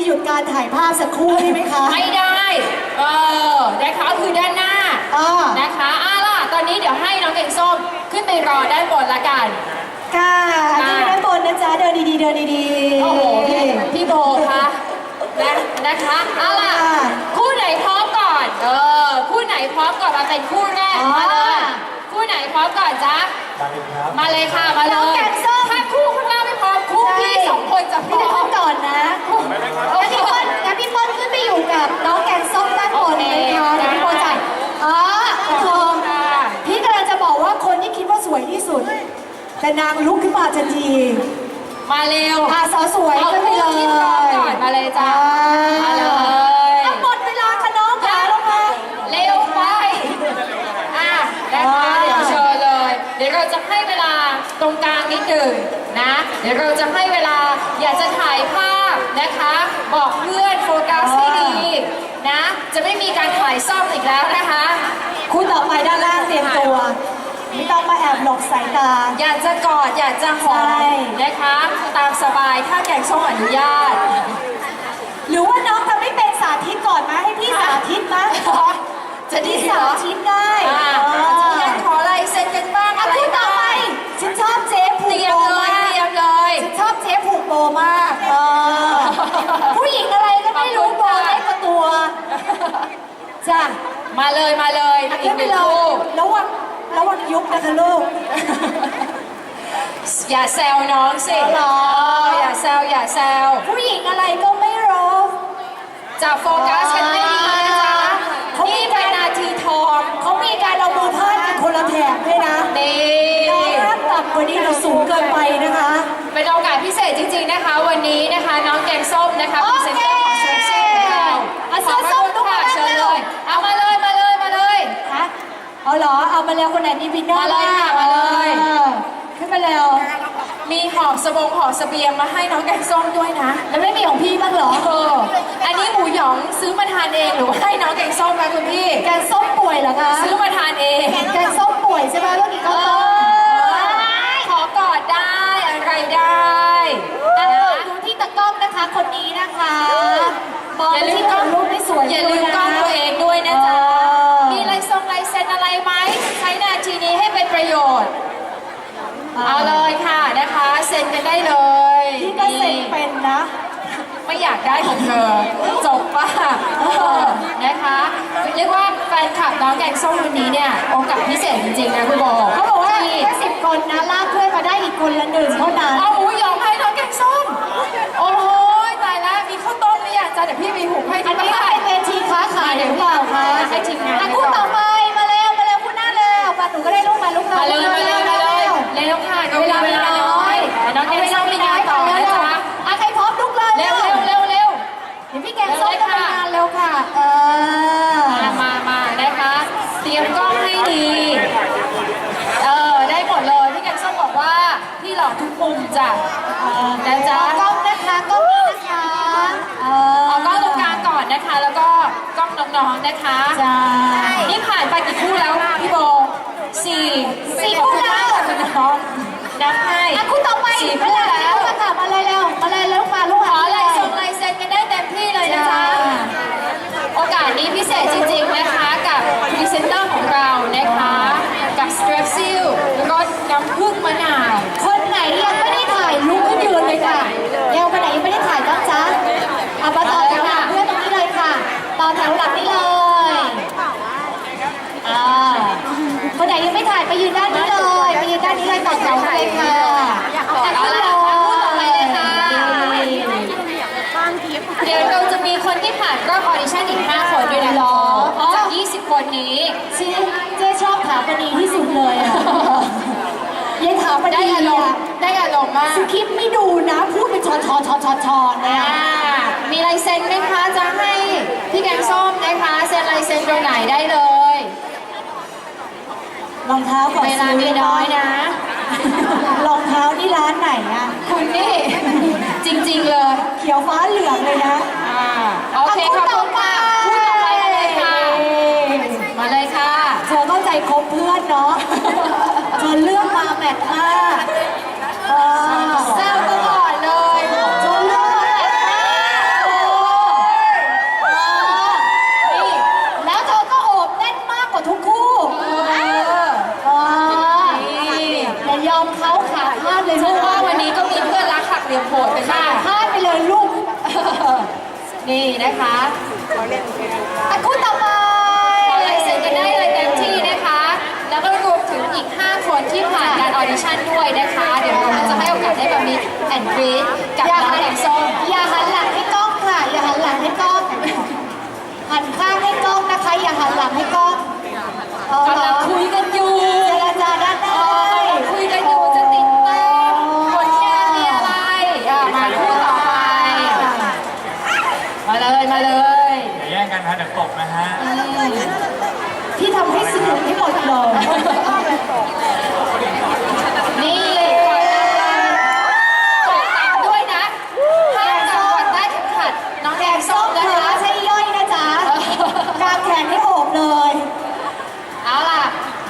ว่าชีวิตจะหยุดการถ่ายภาพสักครู่ได้ไหมคะ ไม่ได้ เออนะคะคือด้านหน้าอ่า นะคะอะล่ะ ตอนนี้เดี๋ยวให้น้องเก่งส้มขึ้นไปรอด้านบนละกัน ค่ะอันนี้ด้านบนนะจ๊ะ เดินดีๆ เดินดีๆ โอ้โห พี่พี่โบคะนะนะคะเอาล่ะ ค่ะคู่ไหนพร้อมก่อน เออ คู่ไหนพร้อมก่อนมาเป็นคู่แรก อ๋อ มาเลย คู่ไหนพร้อมก่อนจ๊ะ มาเลยค่ะ มาเลน้องยแกงส้มถ้าคู่ข้างล่างไม่พร้อม คู่พี่สองคนจะพพี่ร้เดิอมนก่ อนนะงั้นพี่เปิ้ลงั้นพี่เปิ้ลขึ้นไปอยู่กับน้องแกงส้มด้านบนเลยค่ะเดี๋ยวพี่โบจ่ายอ๋อทองค่ะพี่กำลังจะบอกว่าคนที่คิดว่าสวยที่สุด แต่นางลุกขึ้นมาทันทีมาเร็วอาสาวสวยเอาขึ้นไปคู่เลยที่พร้อมก่อนมาเลยจ้ามาเลยอะหมดเวลาค่ะน้องค่ะลงมาเร็วไป อะนะคะว้าวเดี๋ยวเชิญเลย เดี๋ยวเราจะให้เวลา ตรงกลางนิดหนึ่งนะ เดี๋ยวเราจะให้เวลาอยากจะถ่ายภาพนะคะ บอกเพื่อนโฟกัสให้ดีนะ จะไม่มีการถ่ายซ่อมอีกแล้วนะคะ คู่ต่อไปด้านล่างเตรียมตัวไม่ต้องมาแอบหลบสายตา อยากจะกอดอยากจะหอใช่มนะคะ ตามสบายถ้าแกงส้มอนุญาต หรือว่าน้องทำไม่เป็นสาธิตก่อนไหมให้พี่สาธิตไหมจะดีพี่เหรสาอธิตได้อ่าเออจะมีการขอลายเซ็นกันบ้างอะอะไรคู่ต่อบ้าง มากเออผู้หญิงอะไรก็ไม่รู้โบเล็กกว่าตัวจ้ะมาเลยมาเลยอะอีขึ้กนหไปนึ่งเลคู่ยระวังระวังยุบนะคะลูก อย่าแซวน้องสิอ๋อเหรอเอออย่าแซวอย่าแซวผู้หญิงอะไรก็ไม่รู้ จะโฟกัสกันให้ดีนะจ๊ะเขานี่เป็นนาทีทองเขามีการเอามือพาดกันคนละแถบด้วยนะนี่ น้องห้ามต่ำกว่านี้เราสูงเกินไปนะคะ ษจริงๆนะคะ วันนี้นะคะน้องแกงส้มนะคะพรีเซนเตอร์ของเซนซี่ของเราอะขอบพระส้มคุณๆลุกค่ะมาเชิญเร็เลวยเอามาเลยมาเลยมาเลย ฮะเอาเหรอ เอามาแล้วคนไหนมีวินเนอร์มาเลยค่ะบ้งมาเลย ออขึ้นมาแล้ว มีหอบสบงหอบเสบียงมาให้น้องแกงส้มด้วยนะแล้วไม่มีของพี่บ้างเหรอ เอออันนี้หมูหยองซื้อมาทานเองหรือว่าให้น้องแกงส้มมาคุณพี่ แกงส้มป่วยเหรอคะ ซื้อมาทานเอง แกงส้มป่วยใช่ไหมเมื่อกี้ เอ เขาต้ม อขอกอดได้อะไรได้ อะ นะ ดูที่ตะกล้องนะคะ คนนี้นะคะมอง อย่าลืม ที่ กล้อง รูปได้สวย อย่าลืม ด้วยนะ กล้องตัวเองด้วยนะจ๊ะ เออ มีลายทรงลายเซ็นอะไรไหมใช้นาทีนี้ให้เป็นประโยชน์ เอาเลยค่ะนะคะเซ็นกัน ได้เลยพี่ก็เซ็นเป็นนะ ไม่อยากได้ของเธอจบป่ะเออนะคะเรียกว่าแฟนคลับน้องแกงส้มวันนี้เนี่ยโอกาสพิเศษจริงๆนะคุณโบเขาบอกว่าที่แค่สิบคนนะลากเพื่อนมาได้อีกคนละหนึ่งเท่านั้นเอาหมูหยองให้น้องแกงส้มโอ้ยตายแล้วมีข้าวต้มหรือยังจ๊ะเดี๋ยวพี่มีหุงให้อันนี้ที่บ้าเป็นเวทีค้าขายหรือเปล่าคะให้ทีมงานอะคู่ต่อไปมาเร็วมาเร็วคู่หน้าเร็วมาหนูก็ได้ลูกมาลูกมาเลยมาเลยมาเลยเร็วค่ะเวลาเวลาน้อย น้องแกงส้มมีงานต่อนะจ๊ะ อะใครพร้อมลุกเลยเร็วเร็วเร็วเร็ว เดี๋ยวพี่แกงส้มจะไปงานเร็วค่ะ เออ มามามานะคะเตรียมกล้องให้ดี เออ ได้หมดเลย พี่แกงส้มบอกว่าพี่หลอกทุกมุมจ้ะนะจ๊ะกล้องนะคะกล้องนี้นะคะเออเอากล้องตรงกลางก่อนนะคะ แล้วก็กล้องน้องๆนะคะจ้านี่ผ่านไปกี่คู่แล้วพี่โบสี่สี่คู่แล้วขอบคุณน้องนับให้ ด้านนี้เลยไปยืนด้านนี้เลยต่อแถวเลยค่ะเอาละค่ะพูดต่อไปเลยค่ะเดี๋ยวเราจะมีคนที่ผ่านรอบออดิชั่นอีก 5 คนด้วยนะหรอจาก 20 คนนี้ชื่อเจ๊ชอบถามปณีที่สุดเลยอะยายถามปได้ณีอารมอะณ์ได้อารมณ์มากสคริปต์ไม่ดูนะ พูดเป็นชอนชอนชอนชอนชอนเลยอ่าอะมีลายเซ็นไหมคะ จะให้พี่แกงส้มนะคะ เซ็นลายเซ็นตรงไหนได้เลย รองเท้าก่อนเวลามีน้อยนะรรองเท้านี่ร้านไหนอะคุณนี่ จริง ๆ เลย เขียวฟ้าเหลืองเลยนะอ่าโอเคขอบคุณค่ะพูดต่อไปมาเลยค่ะ มาเลยค่ะ เธอเข้าใจคบเพื่อนเนาะเธอเลือกมาแมทมากเออแซวตลอดเลย เธอเลือกมาแมทมากเออเออนี่แล้วเธอก็โอบแน่นมากกว่าทุกคู่ เออ เออ นี่ อย่ายอมเขาขาพลาดเลย เพราะว่าวันนี้ก็มีเพื่อนรักหักเหลี่ยมโหดไป ขา บ้าง พลาดไปเลยลูก นี่นะคะอะคู่ต่อไปขอลายเซ็นกันได้เลยเต็มที่นะคะ แล้วก็รวมถึงอีก 5 คนที่ผ่านการออดิชั่นด้วยนะคะ เดี๋ยวเราจะให้โอกาสได้มามีแอนด์กรีดกับอย่าน้องหันแกงส้มอย่าหันหลังให้กล้องค่ะ อย่าหันหลังให้กล้อง หันข้างให้กล้องนะคะ อย่าหันหลังให้กล้องเออกำลังคุยกันอยู่ เจรจาด้านหน้า เออกำลังคุยกันอยู่จะติดตามผลงานมีอะไรอะมาคู่ต่อไป มาเลยมาเลย อย่าแย่งกันนะเดี๋ยวตกนะฮะ ที่ทำให้สนุกให้หมดเลย นี่ก่อนเลยกดตังค์ด้วยนะห้ามจับกดได้เข็มขัดน้องแก แก ง ง ส้ ส้ ม ม นะ เธอ คะ ไม่ใช่ย่อยนะจ๊ะกางแขนให้โอบเลย เอาล่ะ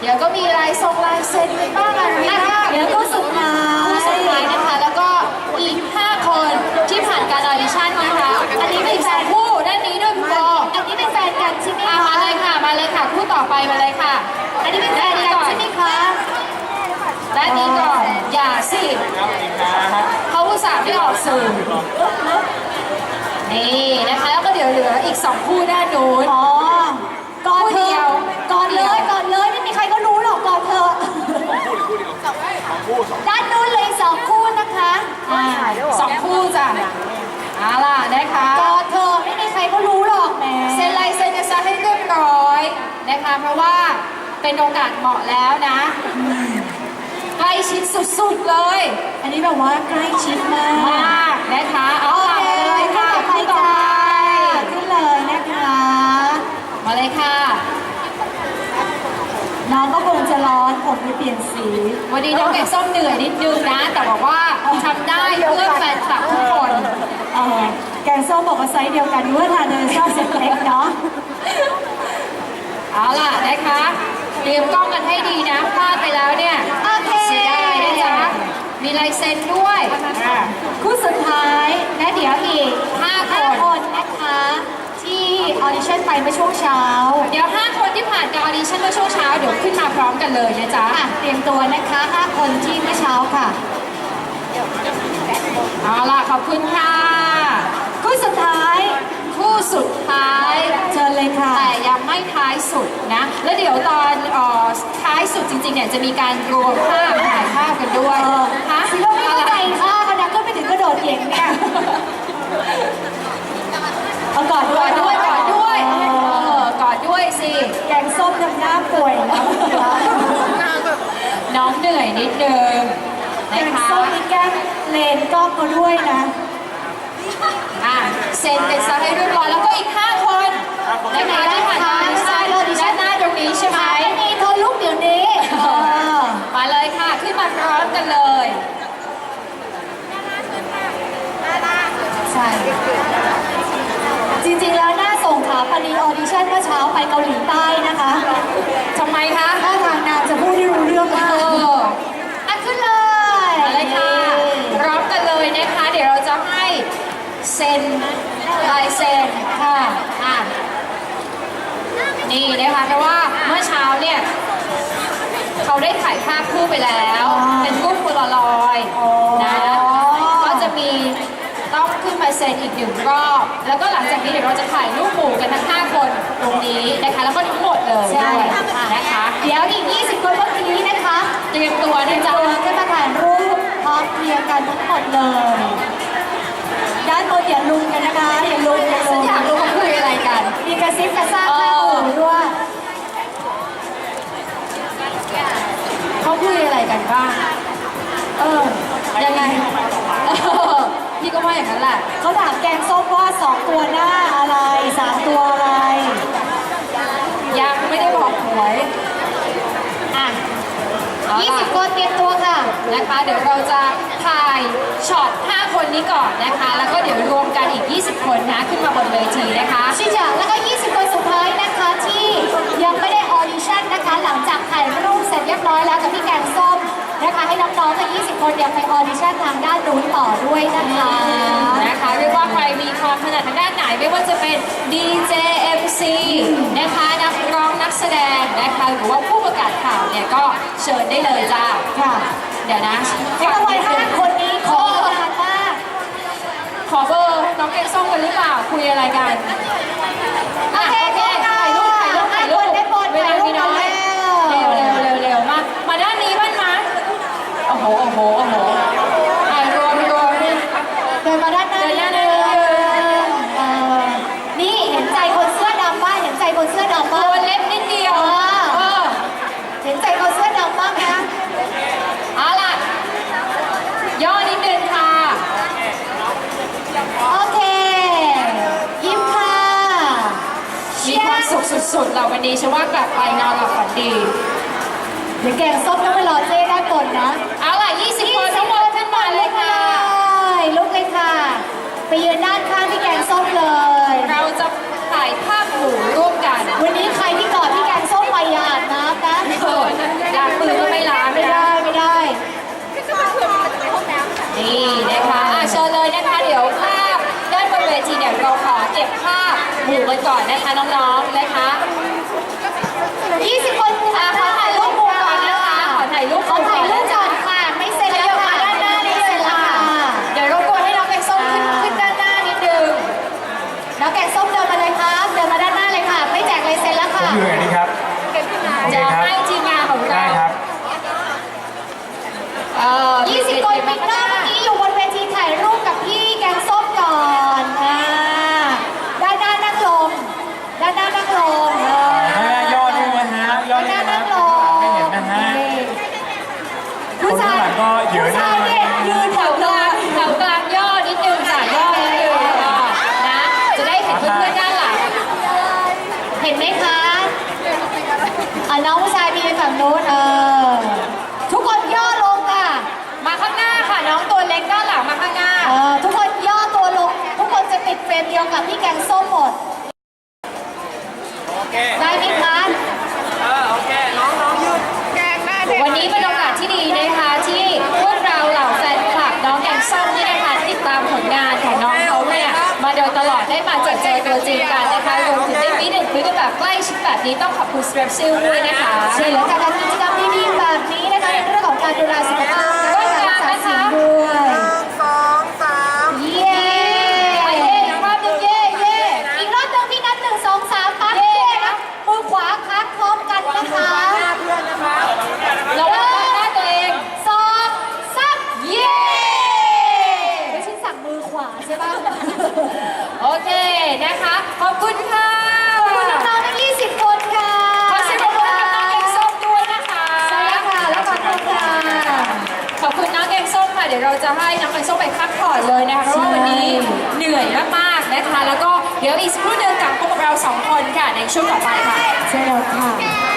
เดี๋ยวก็มีลายทรงลายเซ็นกันบ้างอะไรบ้าง เดี๋ยวคู่สุดท้าย คู่สุดท้ายนะคะ แล้วก็อีก 5 คนที่ผ่านการออดิชั่นนะคะ อันนี้เป็นแฟนคู่ด้านนี้ด้วยคุณโบ อันนี้เป็นแฟนกันใช่ไหม อะ คะ มาเลยค่ะ มาเลยค่ะ คู่ ต่อไปมาเลยค่ะ อันนี้เป็นแฟนกันใช่ไหมคะด้านนี้ก่อน อย่าสิครับสวัสดีครับเขาอุตส่าห์ไม่ออกสื่อนี่นะคะ แล้วก็เดี๋ยวเหลืออีก2คู่ด้านนู้นอ๋อก่อนคู่เธเดีอยวก่อนเลยก่อนเลยไม่มีใครก็รู้หรอกก่อนเธอด้านนู้นเลยสองคู่นะคะอ่าสองคู่จ้ะเอาล่ะนะคะก่อนเธอ เป็นโอกาสเหมาะแล้วนะ ใกล้ชิดสุดๆเลย อันนี้แบบว่าใกล้ชิดมากมากนะคะเอาโอล่ะเคมาเลยค่ะค่ะไปคู่ต่อจ้าไปขึ้นเลยนะคะ มาเลยค่ะ น้องก็คงจะร้อนผมไปเปลี่ยนสี วันนี้น้องแกงส้มเหนื่อยนิดนึงนะ แต่บอกว่าทำได้เพื่อแฟนคลับทุกคนเออแกงส้มบอกว่าไซส์เดียวกันเมื่อทานเดินชอบเซ็ตเล็กเนาะ เอาล่ะนะคะเต รียมกล้องกันให้ดีนะพลาดไปแล้วเนี่ยโอเคเสียดายนะจ๊ะมีลายเซ็นด้วยอะคู่สุดท้ายและเดี๋ยวอีกห้าคห้านคนนะคะที่ออดิชั่นไปเมื่อช่วงเช้า เดี๋ยว 5 คนที่ผ่านการออดิชั่นเมื่อช่วงเช้าเดี๋ยวขึ้นมาพร้อมกันเลยนะจ๊ะอะเตรียมตัวนะคะห้าคนที่เมื่อเช้าค่ะเอาล่ะขอบคุณค่ะคู่สุดท้ายคู่ สุดท้ายเชิญเลยค่ะ แต่ยังไม่ท้ายสุดนะ แล้วเดี๋ยวตอนเอ่อท้ายสุดจริงๆเนี่ยจะมีการรวมภาพถ่ายภาพกันด้วยเออฮะซิโร่ไม่เข้าใจค่ะคณะก็ไปถึงกระโดดเหยงเนี่ยเอาก่อนกอดด้วยกอดด้วยเอเอออกอดด้วยสิ แกงส้มทำหน้าป่วยแล้วน้องเหนื่อยนิดนึงแกนะงคะ ส้มมีแก้มเลนกล้องก็ด้วยนะ อะเซ็นกันซะให้เรียบร้อยแล้วก็อีก 5 คนนะคะที่ผ่านการออดิชั่นด้านหน้าตรงนี้ใช่ไหมไม่มีเธอลุกเดี๋ยวนี้เออมาเลยค่ะ ขึ้นมาพร้อมกันเลยใช่จริงๆแล้วน่าส่งขาปณีออดิชั่นเมื่อเช้าไปเกาหลีใต้นะคะทำไมคะถ้าทางนางจะพูดได้รู้เรื่องมาเอกออะขึ้นเลยมาเลยค่ะพร้อมกันเลยนะคะ เดี๋ยวเราจะให้ เซ็นลายเซ็นค่ะอะนี่นะคะเพราะว่าเมื่อเช้าเนี่ยเขาได้ถ่ายภาพคู่ไปแล้ว เป็นรูปโพลารอยด์นะก็จะมีต้องขึ้นมาเซ็นอีกหนึ่งรอบ แล้วก็หลังจากนี้เดี๋ยวเราจะถ่ายรูปหมู่กันทั้ง 5 คนตรงนี้นะคะแล้วก็ทั้งหมดเลยใช่ด้วยนะคะเดี๋ยวอีก 20 คนเมื่อกี้นะคะ เตรียมตัวนะจะจ๊ะขึ้นมาถ่ายรูปพร้อมเพรียงกันทั้งหมดเลย ด้านบนอย่าลุมกันนะคะอย่าลุมอย่าฉัลุนมอยากรู้ว่าคุยอะไรกัน มีกระซิบกระซาบข้างหูด้วยเขาคุยอะไรกันบ้าง เออ ยังไง เออพี่ก็ว่าอย่างนั้นแหละ เขาถามแกงส้มว่าสองตัวหน้าอะไรสามตัวอะไร ยังไม่ได้บอกหวยอะเอาล่ะ 20 คนเตรียมตัวค่ะนะคะ เดี๋ยวเราจะถ่ายช็อต 5 คนนี้ก่อนนะคะ แล้วก็เดี๋ยวรวมกันอีก 20 คนนะ ขึ้นมาบนเวทีนะคะชิจาแล้วก็ 20 คนสุดท้ายนะคะ ที่ยังไม่ได้ออดิชั่นนะคะ หลังจากถ่ายรูปเสร็จเรียบร้อยแล้วกับพี่แกงส้มนะคะ ให้น้องๆทั้ง20 คนเนี่ยไปออดิชั่นทางด้านนู้นต่อด้วยนะคะ นะคะเรียกว่าใครมีความถนัดทางด้านไหนไม่ว่าจะเป็น DJ MC นะคะนักร้องนักแสดงนะคะหรือว่าผู้ประ กาศข่าวเนี่ยก็เชิญได้เลยจ้า ค่ะเดี๋ยวนะเรียกว่าห้าคนนี้ขอประทานว่าขอเบอร์น้องแกงส้มกันหรือเปล่า คุยอะไรกันอะโอเคถ่ายรูปถ่ายรูปถ่ายรูป ได้บน เวลามีน้อย ถ่ายรูป เร็ว กันแล้ว เร็วเร็วเร็วมามาด้านนี้บ้านมาโอ้โหโอ้โหโอ้โหถ่ายรวมรวม เดินมาด้านหน้านิดนึงเออนี่เห็นใจคนเสื้อดำบ้างเห็นใจคนเสื้อดำบ้าง ตัวเล็กนิดเดียวเออ เห็นใจคนเสื้อดำบ้างนะ เอาล่ะ ย่อนิดนึงค่ะ โอเค ยิ้มค่ะ มีความ สุขสุดๆเราวันนี้ฉันว่ากลับไปนอนหลับฝันดีเดี๋ยวแกงส้มต้องไปรอเจ๊ด้านบนนะเอาล่ะ 20 คนทั้งหมดขึ้นมาเลยค่ะลุกเลยค่ะ ไปยืนด้านข้างพี่แกงส้มเลย เราจะถ่ายภาพหมู่ร่วมกันวันนี้ใครที่กอดพี่แกงส้มไปอย่าอาบน้ำนะ เออล้างมือก็ไม่ล้างไม่ได้ไม่ได้ นี่นะคะอะเชิญเลยนะคะ เดี๋ยวภาพด้านบนเวทีเนี่ยเราขอเก็บภาพหมู่ กันก่อนนะคะน้องๆนะคะ 20 คนอะขอถ่ายรูปหมู่ก่อนนะคะ ขอถ่ายรูปหขอมู่ถ่าย ห็นไหมคะอะน้องผู้ชายมีไปฝั่งนู้นเออ ทุกคนย่อลงค่ะ มาข้างหน้าค่ะ น้องตัวเล็กด้านหลังมาข้างหน้า เออ ทุกคนย่อตัวลง ทุกคนจะติดเฟรมเดียวกับพี่แกงส้มหมด โอเค ได้ไหมคะ เออ โอเค น้องน้องยืดแกงหน้าเด็ก วันนี้เป็นโอกาสที่ดีนะคะ ที่พวกเราเหล่าแฟนคลับน้องแกงส้มนี่นะคะ มาโดยตลอดได้มาเจอเจอตัวจริงกันนะคะรวมถึงได้มีเด็กคุยกันแบบใกล้ชิดแบบนี้ต้องขอบคุณสเตรปซิลด้วยนะคะใช่แล้วการทำกิจกรรมดีๆแบบนี้นะคะในเรื่องของการดูแลสุขภาพและการรักษาสิ่งด้วย สองสาม เย้ ไปเย้อีกรอบหนึงเย้เย้ อีกรอบหนึ่งพี่นับหนึ่งสองสามปั๊บเย้นะมือขวาค้างพร้อมกันนะคะ เราวัดหน้าตัวเอง สองสามเย้ไม่ใช่สั่งมือขวาใช่ปะ โอเคนะคะ ขอบคุณค่ะ ขอบคุณน้องๆทั้ง20 คนค่ะ ขอเสียงปรบมือให้กับน้องแกงส้มด้วยนะคะ ใช่แล้วค่ะแล้วขอบคุณค่ะ ขอบคุณน้องแกงส้มค่ะ เดี๋ยวเราจะให้น้องแกงส้มไปพักผ่อนเลยนะคะ เพราะว่าวันนี้เหนื่อยมากๆนะคะ แล้วก็เดี๋ยวอีกสักครู่หนึงกลับพบกับเราสองคนค่ะ ในช่วงต่อไปค่ะ ใช่แล้วค่ะ